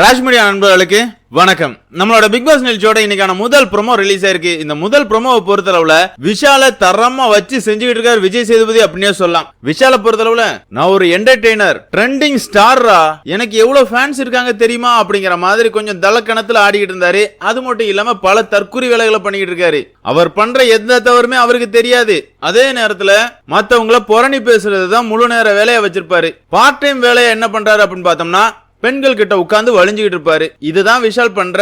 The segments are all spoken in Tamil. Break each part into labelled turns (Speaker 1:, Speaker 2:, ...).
Speaker 1: ராஜ்மீடியா நண்பர்களுக்கு வணக்கம். நம்மளோட பிக் பாஸ் நிகழ்ச்சியோட இன்னைக்கான முதல் ப்ரோமோ ரிலீஸ் ஆயிருக்கு. இந்த முதல் ப்ரோமோவை பொறுத்தளவுல விஷால தரமா வச்சு செஞ்சுக்கிட்டு இருக்காரு விஜய் சேதுபதி அப்படின்னே சொல்லலாம். விஷால பொறுத்தளவுல நான் ஒரு என்டர்டெய்னர் ட்ரெண்டிங் ஸ்டாரா எனக்கு எவ்வளவு ஃபேன்ஸ் இருக்காங்க தெரியுமா? அப்படிங்கிற மாதிரி கொஞ்சம் தலக்கணத்துல ஆடிக்கிட்டு இருந்தாரு. அது மட்டும் இல்லாம பல தற்குறி வேலைகளை பண்ணிக்கிட்டு இருக்காரு. அவர் பண்ற எந்த தவறுமே அவருக்கு தெரியாது. அதே நேரத்துல மத்தவங்கள புரணி பேசுறது தான் முழு நேர வேலையை வச்சிருப்பாரு. பார்ட் டைம் வேலையை என்ன பண்றாரு அப்படின்னு பார்த்தோம்னா பெண்கள் கிட்ட உட்காந்து வழிஞ்சுகிட்டு இருப்பாரு. இதுதான் விஷால் பண்ற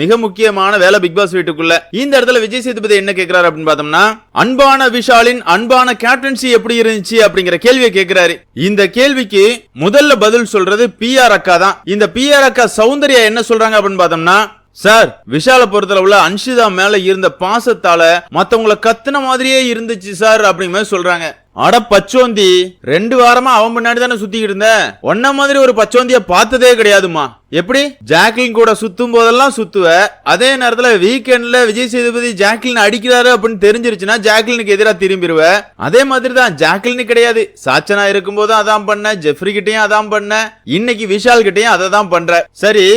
Speaker 1: மிக முக்கியமான வேலை பிக் பாஸ் வீட்டுக்குள்ள. இந்த இடத்துல விஜய் சேதுபதி என்ன கேக்குறாரு அப்படின்னு பார்த்தோம்னா அன்பான விஷாலின் அன்பான கேப்டன்சி எப்படி இருந்துச்சு அப்படிங்கிற கேள்வியை கேக்குறாரு. இந்த கேள்விக்கு முதல்ல பதில் சொல்றது பிஆர் அக்கா தான். இந்த பிஆர் அக்கா சௌந்தர்யா என்ன சொல்றாங்க அப்படின்னு பார்த்தோம்னா சார் விஷால பொறுத்தளவுல அன்ஷிதா மேல இருந்த பாசத்தால மத்தவங்கள கத்துன மாதிரியே இருந்துச்சு சார் அப்படிங்கிற மாதிரி சொல்றாங்க. அட பச்சோந்தி ரெண்டு வாரமா அவன் முன்னாடி தானே சுத்திக்கிட்டு இருந்த? ஒன்ன மாதிரி ஒரு பச்சோந்திய பார்த்ததே கிடையாதுமா எப்படி? ஜாக்லின் கூட சுத்தும் போதெல்லாம் சுத்துவ. அதே நேரத்துல வீக்கெண்ட்ல விஜய் சேதுபதி ஜாக்லின் அடிக்கிறாரு அப்படின்னு தெரிஞ்சிருச்சுன்னா ஜாக்லினுக்கு எதிராக திரும்பிடுவ அதே மாதிரி தான் ஜாக்லின் கிடையாது. சாச்சனா இருக்கும்போதும் அதான் பண்ண ஜெஃப்ரி கிட்டயும் அதான் பண்ண இன்னைக்கு விஷால் கிட்டயும் அதை தான் பண்ற. சரி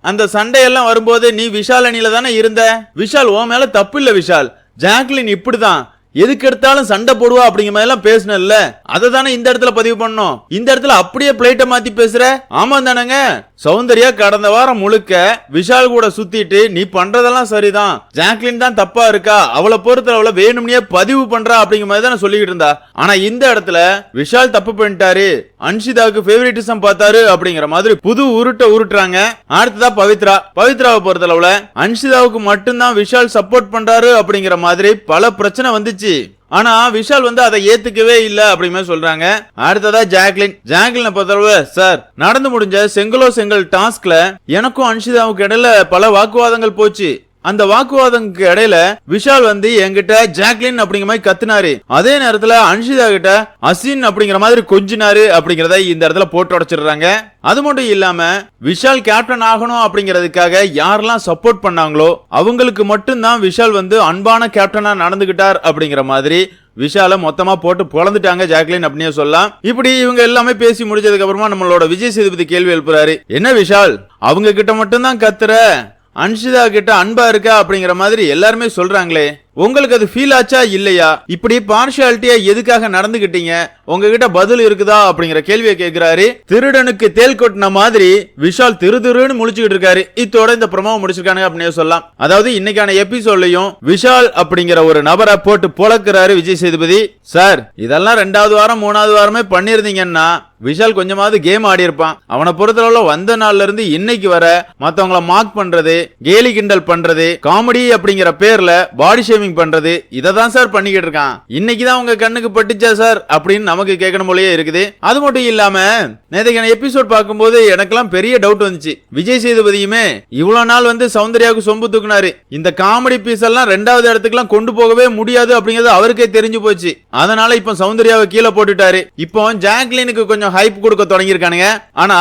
Speaker 1: அந்த சண்டையெல்லாம் வரும்போது நீ விஷால் அணியில தானே இருந்த? விஷால் ஓ மேல தப்பு இல்ல விஷால். ஜாக்லின் இப்படிதான். எதுக்கு எடுத்தாலும் சண்டை போடுவா அப்படிங்கிற மாதிரி எல்லாம் பேசணும்ல அதை தானே இந்த இடத்துல பதிவு பண்ணோம் இந்த இடத்துல அப்படியே பிளேட்டை மாத்தி பேசுற? ஆமா தானேங்க. சௌந்தர்யா கடந்த வாரம் முழுக்க விஷால் கூட சுத்திட்டு நீ பண்றதெல்லாம் சரிதான். ஜாக்லின் தான் தப்பா இருக்கா? அவளை பொறுத்தளவுல வேணும்னே பதிவு பண்றா அப்படிங்கிற மாதிரி தான் சொல்லிக்கிட்டு இருந்தா. ஆனா இந்த இடத்துல விஷால் தப்பு பண்ணிட்டாரு. அன்ஷிதாவுக்கு ஃபேவரட்டிசம் பார்த்தாரு அப்படிங்கிற மாதிரி புது உருட்ட உருட்டுறாங்க. அடுத்ததா பவித்ரா. பவித்ராவை பொறுத்தளவுல அன்ஷிதாவுக்கு மட்டும்தான் விஷால் சப்போர்ட் பண்றாரு அப்படிங்கிற மாதிரி பல பிரச்சனை வந்துச்சு. ஆனா விஷால் வந்து அதை ஏத்துக்கவே இல்ல அப்படிமே சொல்றாங்க. அடுத்ததா ஜாக்லின். ஜாக்லினை பொறுத்தளவு சார் நடந்து முடிஞ்ச செங்கலோ செங்கல் டாஸ்க்ல எனக்கும் அன்ஷிதாவுக்கு இடையில பல வாக்குவாதங்கள் போச்சு. அந்த வாக்குவாதங்களுக்கு இடையில விஷால் வந்து என்கிட்ட ஜாக்லின் அப்படிங்கிற மாதிரி கத்துனாரு. அதே நேரத்துல அன்ஷிதா கிட்ட அசின் அப்படிங்கிற மாதிரி கொஞ்சினாரு அப்படிங்கறத இந்த இடத்துல போட்டு உடச்சிடுறாங்க. அது மட்டும் இல்லாம விஷால் கேப்டன் ஆகணும் அப்படிங்கிறதுக்காக யாரெல்லாம் சப்போர்ட் பண்ணாங்களோ அவங்களுக்கு மட்டும்தான் விஷால் வந்து அன்பான கேப்டனா நடந்துகிட்டார் அப்படிங்கிற மாதிரி விஷால மொத்தமா போட்டு பொழந்துட்டாங்க ஜாக்லின் அப்படின்னே சொல்லலாம். இப்படி இவங்க எல்லாமே பேசி முடிச்சதுக்கு அப்புறமா நம்மளோட விஜய் சேதுபதி கேள்வி எழுப்புறாரு. என்ன விஷால் அவங்க கிட்ட மட்டும்தான் கத்துற? அன்ஷிதா கிட்ட அன்பா இருக்கா அப்படிங்கிற மாதிரி எல்லாருமே சொல்றாங்களே. உங்களுக்கு அது ஃபீல் ஆச்சா இல்லையா? இப்படி பார்ஷியாலிட்டியா எதுக்காக நடந்துகிட்டீங்க? உங்ககிட்ட பதில் இருக்குதா? அப்படிங்கிற கேள்வியை கேட்கிறாரு. திருடனுக்கு தேல் கொட்டின மாதிரி விஷால் திரு திருன்னு முழிச்சுக்கிட்டு இருக்காரு. இத்தோட இந்த ப்ரமோ முடிச்சிருக்காங்க அப்படின்னு சொல்லலாம். அதாவது இன்னைக்கான எபிசோட்லயும் விஷால் அப்படிங்கிற ஒரு நபரை போட்டு புழக்கிறாரு விஜய் சேதுபதி. சார் இதெல்லாம் ரெண்டாவது வாரம் மூணாவது வாரமே பண்ணிருந்தீங்கன்னா விஷால் கொஞ்சமாவது கேம் ஆடி இருப்பான். அவனை பொறுத்தளவுல வந்த நாள்ல இருந்து இன்னைக்கு வர மத்தவங்களை மார்க் பண்றது கேலி கிண்டல் பண்றது காமெடி அப்படிங்கிற பேர்ல பாடி ஷேமிங் பண்றது இதை தான் சார் பண்ணிக்கிட்டு இருக்கான் இன்னைக்கு தான் உங்க கண்ணுக்கு பட்டுச்சா சார் அப்படின்னு நமக்கு கேட்கணும் போலயே இருக்குது. அது மட்டும் இல்லாம நேற்றுக்கான எபிசோட் பார்க்கும்போது எனக்கெல்லாம் பெரிய டவுட் வந்துச்சு. விஜய் சேதுபதியுமே இவ்வளவு நாள் வந்து சௌந்தர்யாவுக்கு சொம்பு தூக்குனாரு. இந்த காமெடி பீஸ் எல்லாம் ரெண்டாவது இடத்துக்குலாம் கொண்டு போகவே முடியாது அப்படிங்கிறது அவருக்கே தெரிஞ்சு போச்சு. அதனால இப்ப சௌந்தர்யாவை கீழே போட்டுட்டாரு. இப்போ ஜாக்லினுக்கு கொஞ்சம் ஹைப் கொடுக்க தொடங்கியிருக்கானுங்க. ஆனா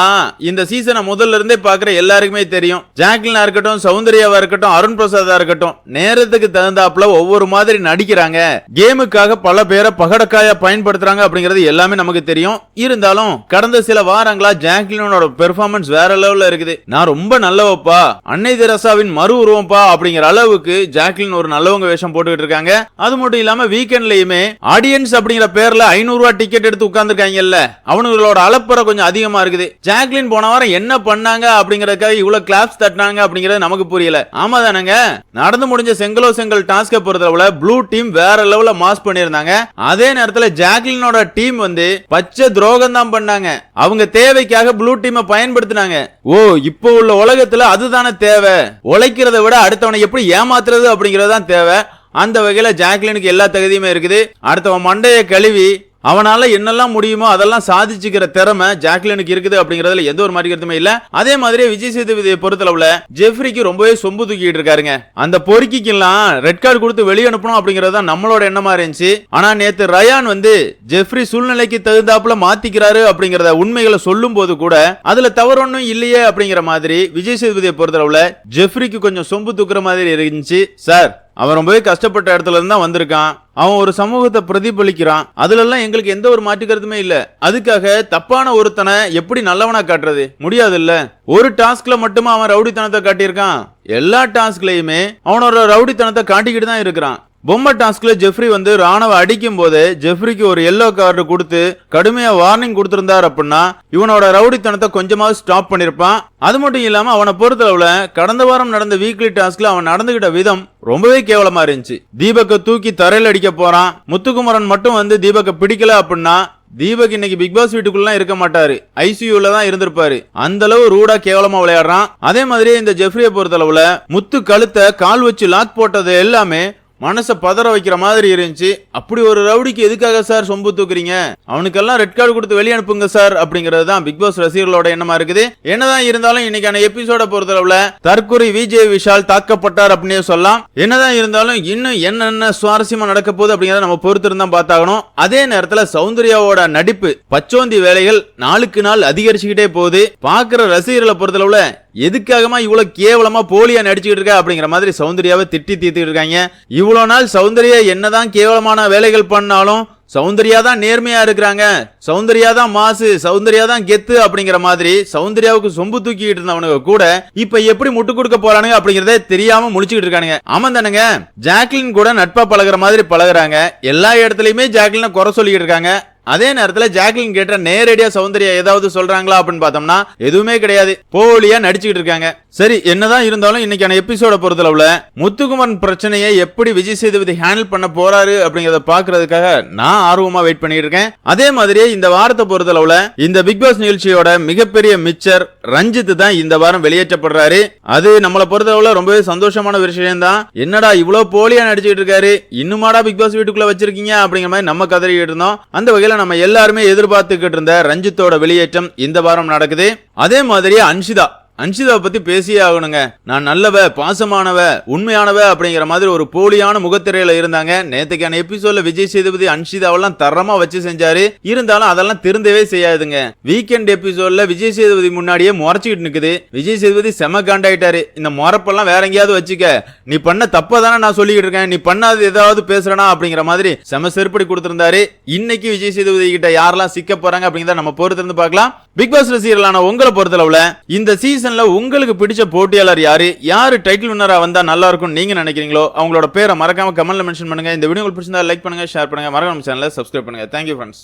Speaker 1: இந்த சீசனை முதல்ல இருந்தே பாக்குற எல்லாருக்குமே தெரியும். ஜாக்லினா இருக்கட்டும் சௌந்தர்யாவா இருக்கட்டும் அருண் பிரசாதா இருக்கட்டும் நேரத்துக்கு தகுந்தாப்புல ஒவ்வொரு மாதிரி நடிக்கிறாங்க. கேமுக்காக பல பேரை பகடக்காயா பயன்படுத்துறாங்க அப்படிங்கிறது எல்லாமே நமக்கு தெரியும். இருந்தாலும் கடந்த சில வாரங்களா ஜாக்லினோட பெர்ஃபார்மன்ஸ் வேற லெவல்ல இருக்குது. நான் ரொம்ப நல்லவப்பா. அன்னை தெரசாவின் மறு உருவம்ப்பா அப்படிங்கிற அளவுக்கு ஜாக்லின் ஒரு நல்லவங்க வேஷம் போட்டுக்கிட்டு இருக்காங்க. அது மட்டும் இல்லாம வீக்கெண்ட்லயுமே ஆடியன்ஸ் அப்படிங்கிற பேர்ல ஐநூறு ரூபாய் டிக்கெட் எடுத்து உட்கார்ந்துருக்காங்கல்ல. அவனுங்களோட அலப்பறை கொஞ்சம் அதிகமா இருக்குது. ஜாக்லின் போன வாரம் என்ன பண்ணாங்க அப்படிங்கறதுக்காக இவ்வளவு கிளாப்ஸ் தட்டினாங்க அப்படிங்கறது நமக்கு புரியல. ஆமா தானங்க நடந்து முடிஞ்ச செங்கலோ செங்கல் டாஸ்க பொறுத்தளவுல ப்ளூ டீம் வேற லெவல மாஸ் பண்ணிருந்தாங்க அதே நேரத்துல ஜாக்லினோட டீம் வந்து பச்சை துரோகம் தான் பண்ணாங்க. அவங்க தேவைக்காக ப்ளூ டீமை பயன்படுத்தினாங்க. ஓ இப்போ உள்ள உலகத்துல அதுதானே தேவை? உழைக்கிறத விட அடுத்தவனை எப்படி ஏமாத்துறது அப்படிங்கறது தான் தேவை. அந்த வகையில ஜாக்லினுக்கு எல்லா தகுதியுமே இருக்குது. அடுத்தவன் மண்டையை கழுவி அவனால என்னெல்லாம் முடியுமோ அதெல்லாம் சாதிச்சுக்கிற திறமை ஜாக்லினுக்கு இருக்குது அப்படிங்கறதுல எந்த ஒரு மாதிரி கருத்துமே இல்ல. அதே மாதிரி விஜய் சேதுபதியை பொறுத்தளவுல ஜெஃப்ரிக்கு ரொம்பவே சொம்பு தூக்கிட்டு இருக்காருங்க. அந்த பொறுக்கிக்கெல்லாம் ரெட் கார்டு கொடுத்து வெளியே அனுப்பணும் அப்படிங்கறது தான் நம்மளோட எண்ணமா இருந்துச்சு. ஆனா நேத்து ரயான் வந்து ஜெஃப்ரி சூழ்நிலைக்கு தகுந்தாப்புல மாத்திக்கிறாரு அப்படிங்கறத உண்மைகளை சொல்லும் போது கூட அதுல தவறு ஒண்ணும் இல்லையே அப்படிங்கிற மாதிரி விஜய் சேதுபதியை பொறுத்தளவுல ஜெஃப்ரிக்கு கொஞ்சம் சொம்பு தூக்குற மாதிரி இருந்துச்சு. சார் அவன் ரொம்பவே கஷ்டப்பட்ட இடத்துல இருந்து தான் வந்திருக்கான். அவன் ஒரு சமூகத்தை பிரதிபலிக்கிறான். அதுல எல்லாம் எங்களுக்கு எந்த ஒரு மாற்று கருத்துமே இல்ல. அதுக்காக தப்பான ஒருத்தனை எப்படி நல்லவனா காட்டுறது? முடியாது இல்ல ஒரு டாஸ்க்ல மட்டுமா அவன் ரவுடித்தனத்தை காட்டியிருக்கான்? எல்லா டாஸ்க்லயுமே அவனோட ரவுடித்தனத்தை காட்டிக்கிட்டு தான் இருக்கிறான். பொம்மை டாஸ்க்ல ஜெஃப்ரி வந்து ராணுவ அடிக்கும் போது ஜெஃப்ரிக்கு ஒரு எல்லோ கார்டு கொடுத்து கடுமையா வார்னிங் கொடுத்திருந்தார் அப்படின்னா இவனோட ரவுடித்தனத்தை கொஞ்சமாவது ஸ்டாப் பண்ணிருப்பான். அது மட்டும் இல்லாம அவனை பொறுத்தளவுல கடந்த வாரம் நடந்த வீக்லி டாஸ்க்ல அவன் நடந்துகிட்ட விதம் ரொம்பவே கேவலமா இருந்துச்சு. தீபக்கை தூக்கி தரையில் அடிக்க போறான். முத்துக்குமரன் மட்டும் வந்து தீபக்கை பிடிக்கல அப்படின்னா தீபக் இன்னைக்கு பிக் பாஸ் வீட்டுக்குள்ள இருக்க மாட்டாரு. ஐசியூல தான் இருந்திருப்பாரு. அந்த அளவு ரூடா கேவலமா விளையாடுறான். அதே மாதிரி இந்த ஜெஃப்ரியை பொறுத்தளவுல முத்து கழுத்தை கால் வச்சு லாக் போட்டது எல்லாமே மனசை பதற வைக்கிற மாதிரி இருந்துச்சு. அப்படி ஒரு ரவுடிக்கு எதுக்காக சார் சொம்பு தூக்குறீங்க? அவனுக்கெல்லாம் ரெட் கார்டு கொடுத்து வெளியே அனுப்புங்க சார் அப்படிங்கிறது தான் பிக் பாஸ் ரசிகர்களோட எண்ணமா இருக்குது. என்னதான் இருந்தாலும் இன்னைக்கான எபிசோட பொறுத்தளவுல தற்கொலை விஜய் விஷால் தாக்கப்பட்டார் அப்படின்னு சொல்லலாம். என்னதான் இருந்தாலும் இன்னும் என்னென்ன சுவாரஸ்யமா நடக்க போகுது அப்படிங்கறத நம்ம பொறுத்திருந்தா பார்த்தாகணும். அதே நேரத்துல சௌந்தர்யாவோட நடிப்பு பச்சோந்தி வேலைகள் நாளுக்கு நாள் அதிகரிச்சுக்கிட்டே போகுது. பாக்குற ரசிகர்களை பொறுத்தளவுல எதுக்காகமா இவ்வளவு கேவலமா போலியா நடிச்சுக்கிட்டு இருக்கா அப்படிங்கிற மாதிரி சௌந்தர்யாவை திட்டி தீர்த்துக்கிட்டு இருக்காங்க. இவ்வளவு நாள் சௌந்தர்யா என்னதான் கேவலமான வேலைகள் பண்ணாலும் சௌந்தர்யா தான் நேர்மையா இருக்கிறாங்க. சௌந்தர்யா தான் மாசு சௌந்தர்யா தான் கெத்து அப்படிங்கிற மாதிரி சௌந்தர்யாவுக்கு சொம்பு தூக்கிட்டு இருந்தவனுங்க கூட இப்ப எப்படி முட்டு கொடுக்க போறானுங்க அப்படிங்கறத தெரியாம முடிச்சுக்கிட்டு இருக்கானுங்க. ஆமா தானுங்க ஜாக்லின் கூட நட்பா பழகுற மாதிரி பழகுறாங்க. எல்லா இடத்துலயுமே ஜாக்லின குறை சொல்லிக்கிட்டு இருக்காங்க. அதே நேரத்துல ஜாக்லின் கேட்ட நேரடியா சௌந்தர்யா ஏதாவது சொல்றாங்களா அப்படின்னு பார்த்தோம்னா எதுவுமே கிடையாது. போலியா நடிச்சுக்கிட்டு இருக்காங்க. சரி என்னதான் இருந்தாலும் இன்னைக்கான எபிசோட பொறுத்தளவுல முத்துக்குமரன் பிரச்சனையை எப்படி விஜய் சேதுபதி ஹேண்டில் பண்ண போறாரு அப்படிங்கறத பாக்குறதுக்காக நான் ஆர்வமா வெயிட் பண்ணிட்டு இருக்கேன். அதே மாதிரியே இந்த வாரத்தை பொறுத்தளவுல இந்த பிக் பாஸ் நிகழ்ச்சியோட மிகப்பெரிய மிச்சர் ரஞ்சித் தான் இந்த வாரம் வெளியேற்றப்படுறாரு. அது நம்மளை பொறுத்தளவுல ரொம்பவே சந்தோஷமான விஷயம் தான் என்னடா இவ்வளவு போலியா நடிச்சுக்கிட்டு இருக்காரு? இன்னுமாடா பிக் பாஸ் வீட்டுக்குள்ள வச்சிருக்கீங்க அப்படிங்கிற மாதிரி நம்ம கதறிக்கிட்டு இருந்தோம். அந்த வகையில நம்ம எல்லாருமே எதிர்பார்த்துக்கிட்டு இருந்த ரஞ்சித்தோட வெளியேற்றம் இந்த வாரம் நடக்குது. அதே மாதிரி அன்ஷிதா அன்ஷிதாவை பத்தி பேசியே ஆகணுங்க. நான் நல்லவ பாசமானவ உண்மையானவ அப்படிங்கிற மாதிரி ஒரு போலியான முகத்திரையில இருந்தாங்க. நேத்துக்கான எபிசோட்ல விஜய் சேதுபதி அன்ஷிதாவெல்லாம் தரமா வச்சு செஞ்சாரு. இருந்தாலும் அதெல்லாம் திருந்தவே செய்யாதுங்க. வீக்கெண்ட் எபிசோட்ல விஜய் சேதுபதி முன்னாடியே முறைச்சிக்கிட்டு நிக்குது. விஜய் சேதுபதி செம காண்டாயிட்டாரு. இந்த முறப்பெல்லாம் வேற எங்கேயாவது வச்சுக்க. நீ பண்ண தப்ப தானே நான் சொல்லிக்கிட்டு இருக்கேன். நீ பண்ணாது ஏதாவது பேசுறனா அப்படிங்கிற மாதிரி செம செருப்படி கொடுத்திருந்தாரு. இன்னைக்கு விஜய் சேதுபதி கிட்ட யாரெல்லாம் சிக்க போறாங்க அப்படிங்கிறத நம்ம பொறுத்திருந்து பார்க்கலாம். பிக் பாஸ் ரசிகர்களான உங்களை பொறுத்தளவுல இந்த சீசன் சீசனில் உங்களுக்கு பிடிச்ச போட்டியாளர் யாரு? யாரு டைட்டில் வின்னராக வந்தா நல்லா இருக்கும் நீங்க நினைக்கிறீங்களோ அவங்களோட பேரை மறக்காம கமெண்ட்டில் மென்ஷன் பண்ணுங்க. இந்த வீடியோ உங்களுக்கு பிடிச்சிருந்தா லைக் பண்ணுங்க ஷேர் பண்ணுங்க. மறக்காம சேனலை சப்ஸ்கிரைப் பண்ணுங்கள் தேங்க்யூ ஃப்ரெண்ட்ஸ்